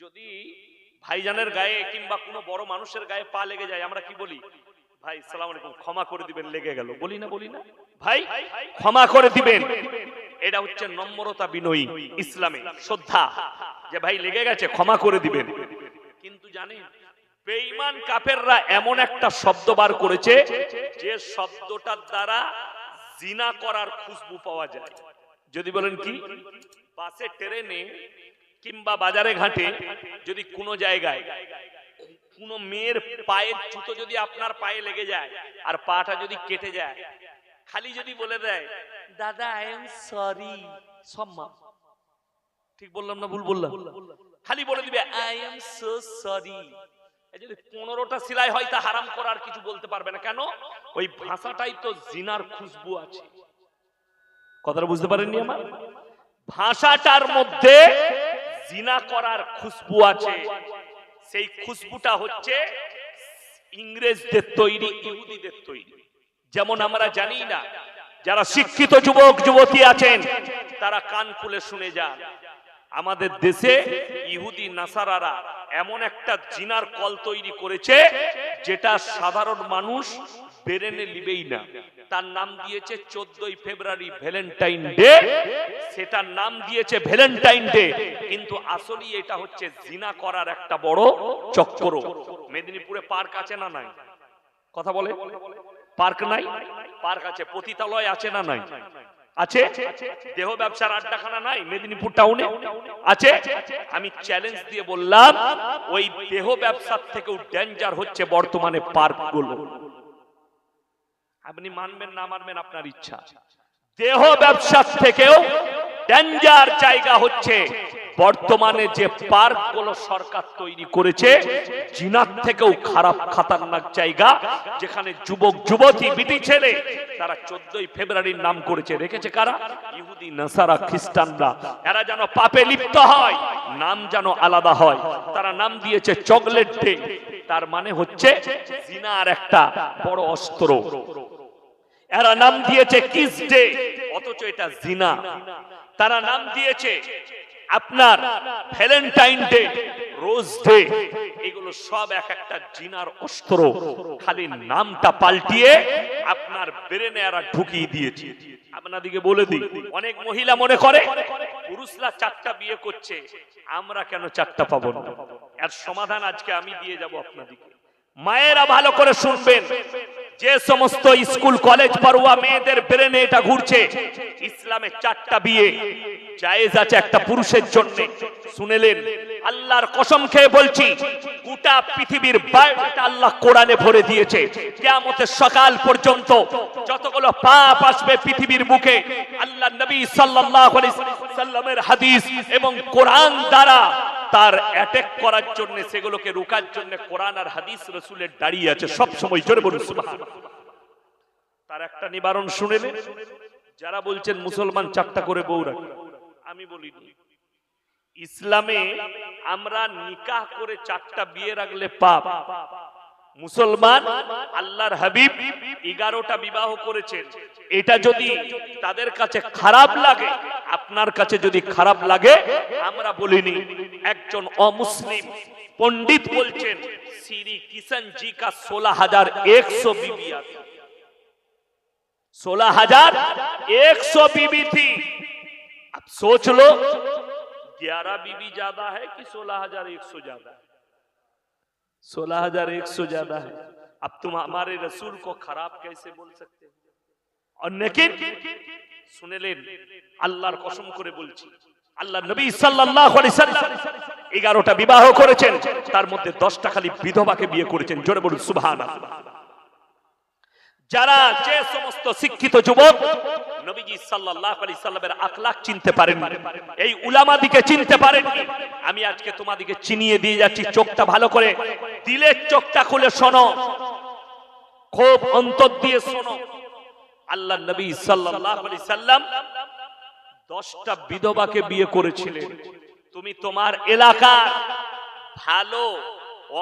যদি ভাইজানের গায়ে কিংবা কোনো বড় মানুষের গায়ে পা লেগে যায় আমরা কি বলি? ভাই সালাম আলাইকুম ক্ষমা করে দিবেন লেগে গেল। বলি না বলি না। ভাই ক্ষমা করে দিবেন। এটা হচ্ছে নম্রতা বিনয়ী ইসলামে শ্রদ্ধা। যে ভাই লেগে গেছে ক্ষমা করে দিবেন। কিন্তু জানেন বেঈমান কাফেররা এমন একটা শব্দ বার করেছে যে শব্দটার দ্বারা জিনা করার খুশবু পাওয়া যায়। যদি বলেন কি? বাসে ট্রেনে কিংবা বাজারে ঘাটে যদি কোনো জায়গায় কোনো মেয়ের পায়ের জুতো যদি আপনার পায়ে লেগে যায় আর পাটা যদি কেটে যায়, খালি যদি বলে দেয়, দাদা আই এম সরি সম্মা ঠিক বললাম না ভুল বললাম? খালি বলে দিবে আই এম সো সরি যদি পনেরোটা সেলাই হয় তা হারাম করার কিছু বলতে পারবে না। কেন? ওই ভাষাটাই তো জিনার খুশবু আছে। কথাটা বুঝতে পারেননি আমার? ভাষাটার মধ্যে জিনা করার খুশবু আছে। সেই খুশবুটা হচ্ছে ইংরেজদের তৈরি, ইহুদিদের তৈরি। যেমন আমরা জানি না, যারা শিক্ষিত যুবক, যুবতী আছেন, তারা কান খুলে শুনে যান। আমাদের দেশে ইহুদি, নাসারারা এমন একটা জিনার কল তৈরি করেছে, যেটা সাধারণ মানুষ বেরেনে লিবেই না। তার নাম দিয়েছে চোদ্দই ফেব্রুয়ারি ভ্যালেন্টাইন ডে। সেটার নাম দিয়েছে ভ্যালেন্টাইন ডে। কিন্তু আসলে এটা হচ্ছে জিনা করার একটা বড় চক্র মেদিনীপুরে পার্ক আছে না নাই? কথা বলে। পার্ক নাই? পার্ক আছে। পতিতালয় আছে না নাই? আছে? দেহ ব্যবসার আড্ডাখানা নাই? মেদিনীপুর টাউনে? আছে? আমি চ্যালেঞ্জ দিয়ে বললাম ওই দেহ ব্যবসার থেকেও ডেঞ্জার হচ্ছে বর্তমানে পার্কগুলো আপনি মানবেন না মানবেন আপনার ইচ্ছা। দেহ ব্যবসার থেকেও ডেঞ্জার জায়গা হচ্ছে। বর্তমানে যে পার্কগুলো সরকার তৈরি করেছে, জিনার থেকেও খারাপ, খাতারনাক জায়গা, যেখানে যুবক, যুবতী বিটি ছেলে, তারা চোদ্দই ফেব্রুয়ারির নাম করেছে। রেখেছে কারা? ইহুদি, নাসারা, খ্রিস্টানরা। এরা যেন পাপে লিপ্ত হয়, নাম যেন আলাদা হয়। তারা নাম দিয়েছে চকলেট ডে। তার মানে হচ্ছে জিনার একটা বড় অস্ত্র। এরা নাম দিয়েছে কিস ডে, অথচ এটা জিনা। তারা নাম দিয়েছে আপনার ভ্যালেন্টাইন ডে, রোজ ডে। এগুলো সব এক একটা জিনার অস্ত্র। খালি নামটা পাল্টিয়ে আপনার ব্রেনে এরা ঢুকিয়ে দিয়েছে। আপনাদিকে বলে দিই, অনেক মহিলা মনে করে, পুরুষরা চারটা বিয়ে করছে, আমরা কেন চারটা পাবো না? এর সমাধান আজকে আমি দিয়ে যাব আপনাদিকে। মায়েরা ভালো করে শুনবেন। যে সমস্ত স্কুল, কলেজ পড়ুয়া মেয়েদের ব্রেনে এটা ঘুরছে, ইসলামে চারটা বিয়ে, জায়েজ আছে একটা পুরুষের জন্য। শুনেলেন, আল্লাহর কসম খেয়ে বলছি, গোটা পৃথিবীর বায়োডাটা আল্লাহ কোরআনে ভরে দিয়েছে। কিয়ামতের সকাল পর্যন্ত যতগুলো পাপ আসবে পৃথিবীর মুখে আল্লাহ নবী সাল্লাল্লাহু আলাইহি সাল্লামের হাদিস এবং কোরআন দ্বারা তার অ্যাটাক করার জন্য, সেগুলোকে রোকার জন্য কোরআন আর হাদিস রসুলের দাঁড়িয়ে আছে। সব সময় জোরে বলুন তার একটা নিবারণ শুনেলেন যারা বলছেন মুসলমান চারটা করে বউ রাখে। আমি বলি ইসলামে আমরা নিকাহ করে চারটা বিয়ে রাখলে পাপ। মুসলমান আল্লাহর হাবিব এগারোটা বিবাহ করেছেন। এটা যদি তাদের কাছে খারাপ লাগে আপনার কাছে যদি খারাপ লাগে আমরা বলিনি একজন অমুসলিম পণ্ডিত বলছেন শ্রী কিষান জি কা সোলহ হাজার একশো বিবি আছে सोलह हजार एक सौ बीबी थी अब सोच लो ग्यारह बीबी ज्यादा है कि सोलह हजार एक सौ ज्यादा है सोलह हजार एक सौ ज्यादा है अब तुम हमारे रसूल को खराब कैसे बोल सकते हो শুনেলেন, আল্লাহর কসম করে বলছি আল্লাহ নবী সাল্লাল্লাহু এগারোটা বিবাহ করেছেন, তার মধ্যে 10টা খালি বিধবাকে বিয়ে করেছেন, জোরে বলুন, সুবহানাল্লাহ। যারা যে সমস্ত শিক্ষিত যুবক নবীজি সাল্লাল্লাহু আলাইহি সাল্লামের আকলাক চিনতে পারেন, এই উলামাদিকে চিনতে পারেন, আমি আজকে তোমাদিকে চিনিয়ে দিয়ে যাচ্ছি, চোখটা ভালো করে, দিলের চোখটা খুলে শোনো খুব অন্তর দিয়ে শোনো। আল্লাহ নবী সাল্লাম 10টা বিধবাকে বিয়ে করেছিলেন। তুমি তোমার এলাকার ভালো,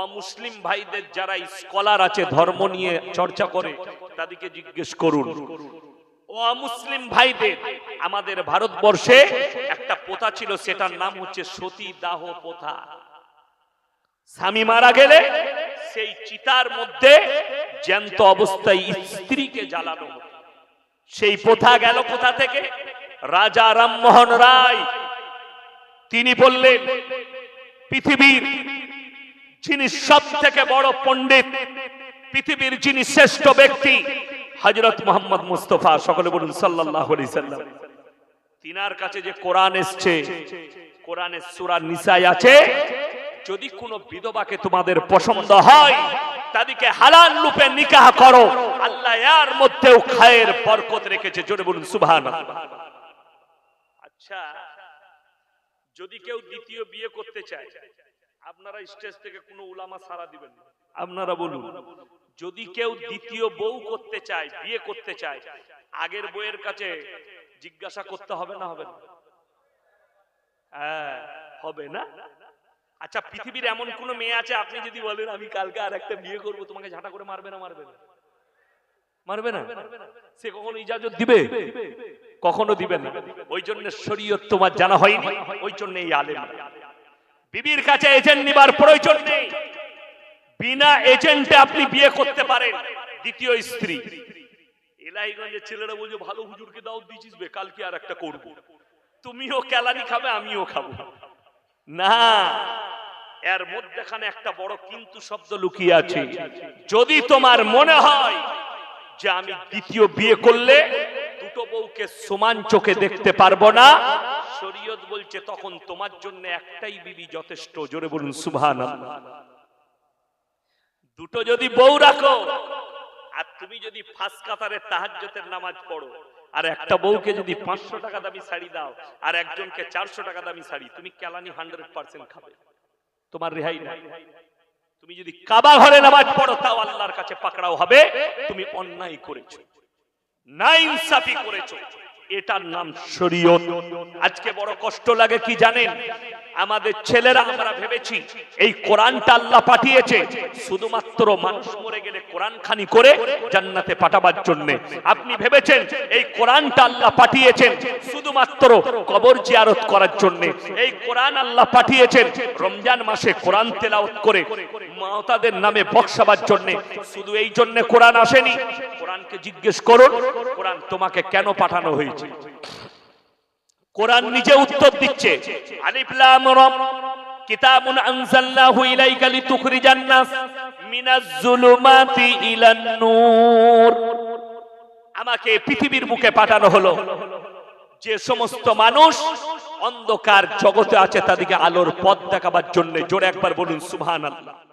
অমুসলিম ভাইদের যারা স্কলার আছে, ধর্ম নিয়ে চর্চা করে, তাদেরকে জিজ্ঞেস করুন, অমুসলিম ভাইদের আমাদের ভারতবর্ষে একটা প্রথা ছিল, সেটার নাম হচ্ছে সতী দাহ প্রথা স্বামী মারা গেলে সেই চিতার মধ্যে জ্যান্ত অবস্থায় স্ত্রীকে জ্বালানো হতো। সেই প্রথা গেল কোথা থেকে? রাজা রামমোহন রায়। তিনি বললেন, পৃথিবীর যিনি সব থেকে বড় পণ্ডিত, পৃথিবীর যিনি শ্রেষ্ঠ ব্যক্তি হজরত মোহাম্মদ মুস্তফা, সকলে বলুন সাল্লাহ তিনার কাছে যে কোরআন এসছে, কোরআনের সুরা নিসাই আছে, যদি কোনো বিধবাকে তোমাদের পছন্দ হয় তাদেরকে হালাল রূপে নিকাহ করো। আল্লাহ এর মধ্যেও খায়ের বরকত রেখেছে, জোরে বলুন সুবহান আচ্ছা যদি কেউ দ্বিতীয় বিয়ে করতে চায়, আপনারা স্টেজ থেকে কোনো উলামা সারা দিবেন। আপনারা বলুন, যদি কেউ দ্বিতীয় বউ করতে চায়, বিয়ে করতে চায়, আগের বইয়ের কাছে জিজ্ঞাসা করতে হবে না হবে না? হ্যাঁ হবে না? আচ্ছা পৃথিবীর এমন কোন মেয়ে আছে আপনি যদি বলেন আমি কালকে আর একটা বিয়ে করব তোমাকে ঝাঁটা করে মারবে না মারবে না। মারবে না? সে কখনো ইজাজত দিবে? কখনো দিবে না। ওই জন্য শরীয়ত তোমার জানা হয়নি ওই জন্য এই আলেম বিবির কাছে এজেন্ট নিবার প্রয়োজন নেই। বিনা এজেন্টে আপনি বিয়ে করতে পারেন। দ্বিতীয় স্ত্রী। এলাহিগঞ্জের ছেলেরা বলছে ভালো হুজুরকে দাও দিছিস বে কালকে আর একটা করব। তুমিও কেলানি খাবে আমিও খাব। না। এর মধ্যেখানে একটা বড় কিন্তু শব্দ লুকিয়ে আছে। যদি তোমার মনে হয় যে আমি দ্বিতীয় বিয়ে করলে দুটো বউকে সমান চোখে দেখতে পারব না, শরীয়ত বলছে তখন তোমার জন্য একটাই বিবি যথেষ্ট। জোরে বলুন সুবহান দুটো যদি বউ রাখো, আর তুমি যদি ফার্স্ট কাতারে তাহাজ্জতের নামাজ পড়ো, আর একটা বউকে যদি পাঁচশো টাকা দামি শাড়ি দাও, আর একজনকে চারশো টাকা দামি শাড়ি, তুমি কেলানি হান্ড্রেড পার্সেন্ট খাবে। তোমার রেহাই নাই। তুমি যদি কাবা ঘরে নামাজ পড়ো, তাও আল্লাহর কাছে পাকড়াও হবে। তুমি অন্যায় করেছ। না ইনসাফি করেছ। এটার নাম শরীয়ত। আজকে বড় কষ্ট লাগে, কি জানেন? আমাদের ছেলেরা, আমরা ভেবেছি, এই কোরআনটা আল্লাহ পাঠিয়েছে। শুধুমাত্র মানুষ মরে গেলে কোরআন খানি করে জান্নাতে পাঠাবার জন্য। আপনি ভেবেছেন এই কোরআনটা আল্লাহ পাঠিয়েছেন শুধুমাত্র কবর জিয়ারত করার জন্য। এই কোরআন আল্লাহ পাঠিয়েছেন রমজান মাসে কোরআন তেলাওয়াত করে মাতাদের নামে বক্সাবার জন্য। শুধু এই জন্য কোরআন আসেনি। কোরআনকে জিজ্ঞেস করুন, কোরআন তোমাকে কেন পাঠানো হয়েছে? কোরআন নিজে উত্তর দিচ্ছে। আলিফ লাম কিতাবুন আনজালনাহু ইলাইকা লিতুখরিজান নাস। আমাকে পৃথিবীর মুখে পাঠানো হলো। যে সমস্ত মানুষ অন্ধকার জগতে আছে, তাদেরকে আলোর পথ দেখাবার জন্য জোরে একবার বলুন, সুবহানাল্লাহ।